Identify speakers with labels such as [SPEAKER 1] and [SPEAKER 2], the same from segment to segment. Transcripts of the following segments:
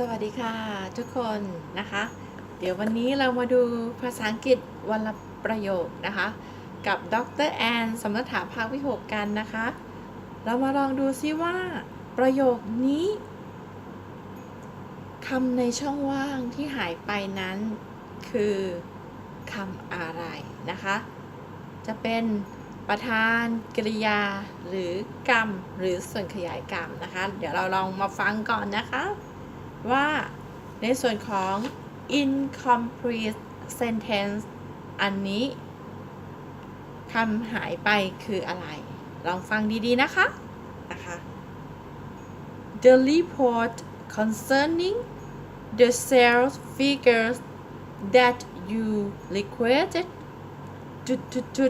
[SPEAKER 1] สวัสดีค่ะทุกคนนะคะ เดี๋ยววันนี้เรามาดูภาษาอังกฤษวันละประโยคนะคะ กับดรแอนสำนักถาภาควิหกกันนะคะ เรามาลองดูซิว่า ประโยคนี้คำในช่องว่างที่หายไปนั้น คือคำอะไรนะคะ จะเป็นประธานกริยาหรือกรรม หรือส่วนขยายกรรมนะคะ เดี๋ยวเราลองมาฟังก่อนนะคะ ว่าในส่วนของ incomplete sentence อันนี้คำหายไปคืออะไร ลองฟังดีๆนะคะนะคะ The report concerning the sales figures that you requested to, to, to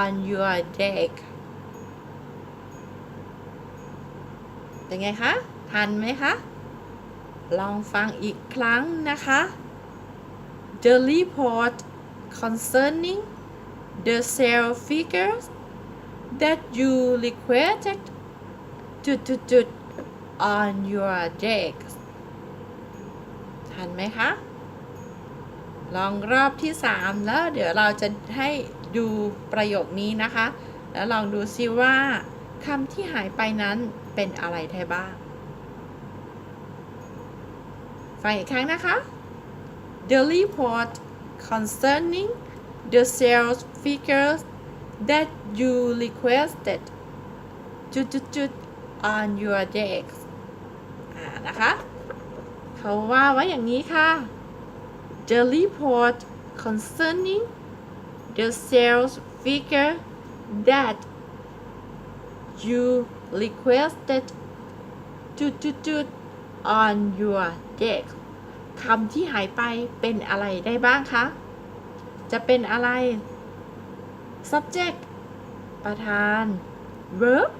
[SPEAKER 1] on your deck เป็นไงคะ ทันไหมคะ ลองฟังอีกครั้งนะคะ The report concerning the sale figures that you requested to, to, to on your deck ทันไหมคะ ลองรอบที่ 3 แล้วเดี๋ยวเราจะให้ดูประโยคนี้นะคะ แล้วลองดูซิว่าคำที่หายไปนั้นเป็นอะไรได้บ้าง ฟังอีกครั้งนะคะ The report concerning the sales figures that you requested จุดจุดจุด on your desk อ่านะคะ เขาว่าไว้อย่างนี้ค่ะ The report concerning the sales figure that you requested จุดจุดจุด on your desk คำที่หายไปเป็นอะไรได้บ้างคะ จะเป็นอะไร subject ประธาน verb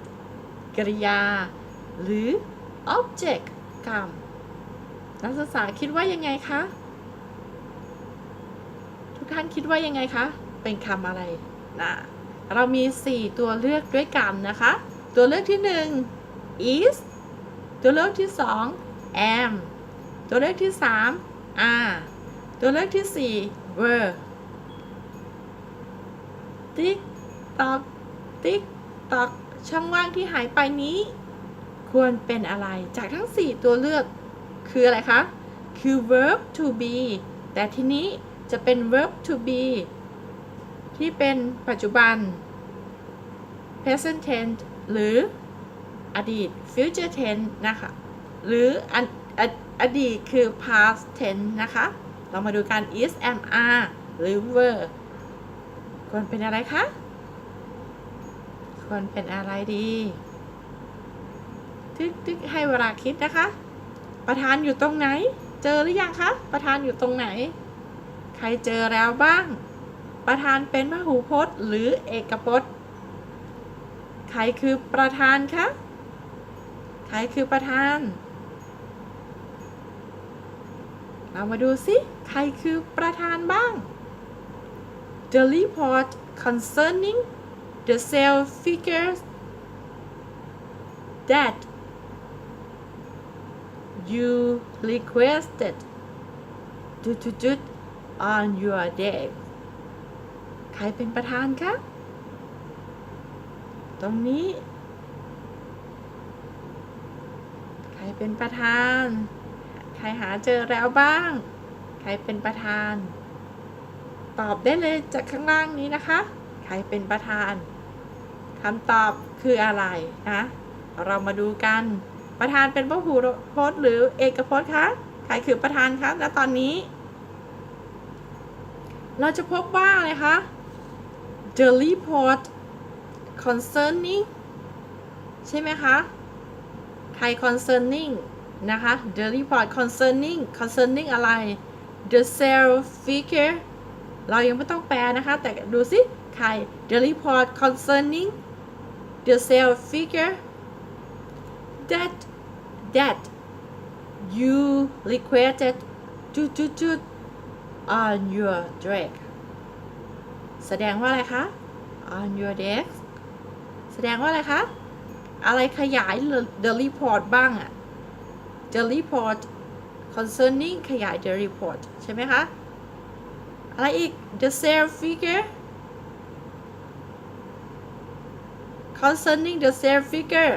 [SPEAKER 1] กริยา หรือ object กรรม นักศึกษาคิดว่ายังไงคะ ทุกท่านคิดว่ายังไงคะ เป็นคำอะไรนะเรามี 4 ตัวเลือกด้วยกันนะคะ ตัวเลือกที่ 1 is ตัวเลือกที่ 2 am ตัวเลือกที่ 3 are ตัวเลือกที่ 4 were ติ๊กตอกติ๊กตอกช่องว่างที่หายไปนี้ ควรเป็นอะไรจากทั้ง 4 ตัวเลือกคืออะไรคะ คือ verb to be แต่ทีนี้จะเป็น verb to be ที่เป็นปัจจุบัน present tense หรืออดีต future tense นะคะ หรืออออดีตคือ past tense นะคะ เรามาดูกัน is am are หรือ were ควรเป็นอะไรคะ ควรเป็นอะไรดีทึกทึกให้เวลาคิดนะคะ ประธานอยู่ตรงไหน เจอหรือยังคะ ประธานอยู่ตรงไหน ใครเจอแล้วบ้าง ประธานเป็นพหูพจน์หรือเอกพจน์ ใครคือประธานคะ ใครคือประธาน เรามาดูสิใครคือประธานบ้าง The report concerning the sales figures that you requested to, to, to on your deck ใครเป็นประธานคะ ตรงนี้ ใครเป็นประธาน ใครหาเจอแล้วบ้าง ใครเป็นประธาน ตอบได้เลยจากข้างล่างนี้นะคะ ใครเป็นประธานคำตอบคืออะไรนะเรามาดูกันประธานเป็นพหูพจน์หรือเอกพจน์คะใครคือประธานคะณตอนนี้ เราจะพบว่าอะไรคะ the report concerning ใช่ไหมคะ ใคร concerning นะคะ the report concerning concerning อะไร the sales figure เรายังไม่ต้องแปลนะคะ แต่ดูสิใคร the report concerning the sales figure that that you requested to to to on your desk แสดงว่าอะไรคะ on your desk แสดงว่าอะไรคะ อะไรขยาย the report บ้างอะ the report concerning ขยาย the report ใช่ไหมคะ อะไรอีก the sale figure concerning the sale figure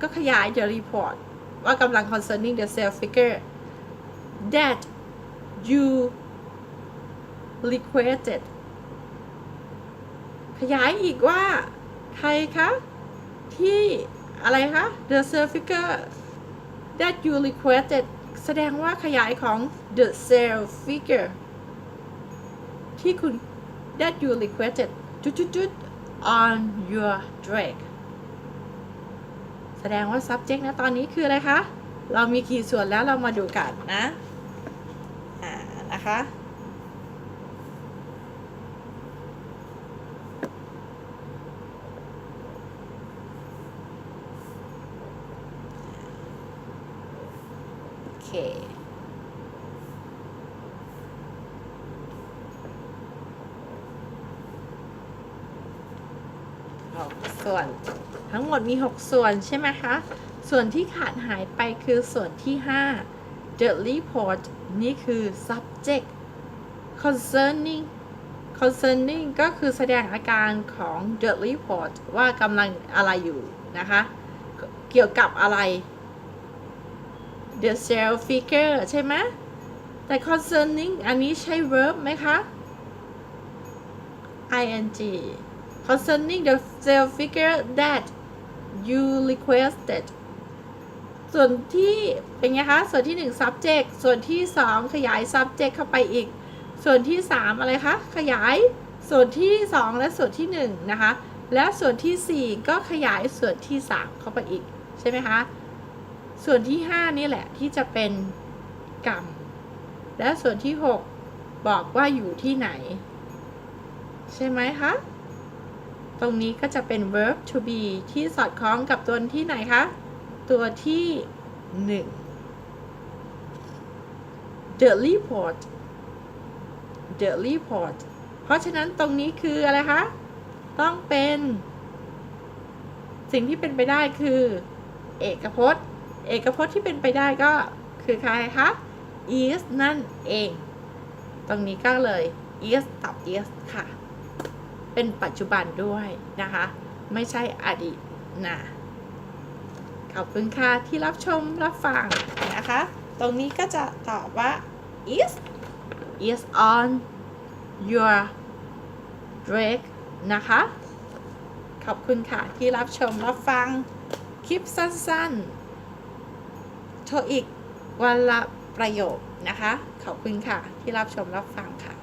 [SPEAKER 1] ก็ขยาย the report ว่ากำลัง concerning the sale figure that you requested ขยายอีกว่า ใครคะ ที่อะไรคะ the sale figure that you requested แสดงว่าขยายของ the sale figure ที่คุณ that you requested จุดๆๆ on your drag แสดงว่า subject นะตอนนี้คืออะไรคะ เรามีกี่ส่วนแล้วเรามาดูกันนะ อ่า นะคะ เคหกส่วนทั้งหมดมี 6 ส่วนใช่ไหมคะ ส่วนที่ขาดหายไปคือส่วนที่ 5 the report นี่คือ subject concerning concerning ก็คือแสดงอาการของ the report ว่ากำลังอะไรอยู่นะคะ เกี่ยวกับอะไร the sale figure ใช่ไหมแต่ concerning อันนี้ใช้ verb ไหมคะ ing concerning the sale figure that you requested ส่วนที่เป็นไงคะ ส่วนที่ 1 subject ส่วนที่ 2 ขยาย subject เข้าไปอีก ส่วนที่ 3 อะไรคะ ขยาย ส่วนที่ 2 และส่วนที่ 1 นะคะ และส่วนที่ 4 ก็ขยายส่วนที่ 3 เข้าไปอีก ใช่ไหมคะ ส่วนที่ 5 นี่แหละที่จะเป็นกรรม และส่วนที่ 6 บอกว่าอยู่ที่ไหน ใช่ไหมคะ ตรงนี้ก็จะเป็น verb to be ที่สอดคล้องกับตัวที่ไหนคะ ตัวที่ 1 the report the report เพราะฉะนั้นตรงนี้คืออะไรคะ ต้องเป็น สิ่งที่เป็นไปได้คือ เอกพจน์ เอกพจน์ที่เป็นไปได้ก็คือใครคะ is นั่นเอง ตรงนี้ก็เลย is ตอบ is ค่ะ เป็นปัจจุบันด้วยนะคะ ไม่ใช่อดีตนะขอบคุณค่ะที่รับชมรับฟังนะคะ ตรงนี้ก็จะตอบว่า is is on your dress นะคะ ขอบคุณค่ะที่รับชมรับฟังคลิปสั้นๆ โทรอีกวันละประโยคนะคะ ขอบคุณค่ะที่รับชมรับฟังค่ะ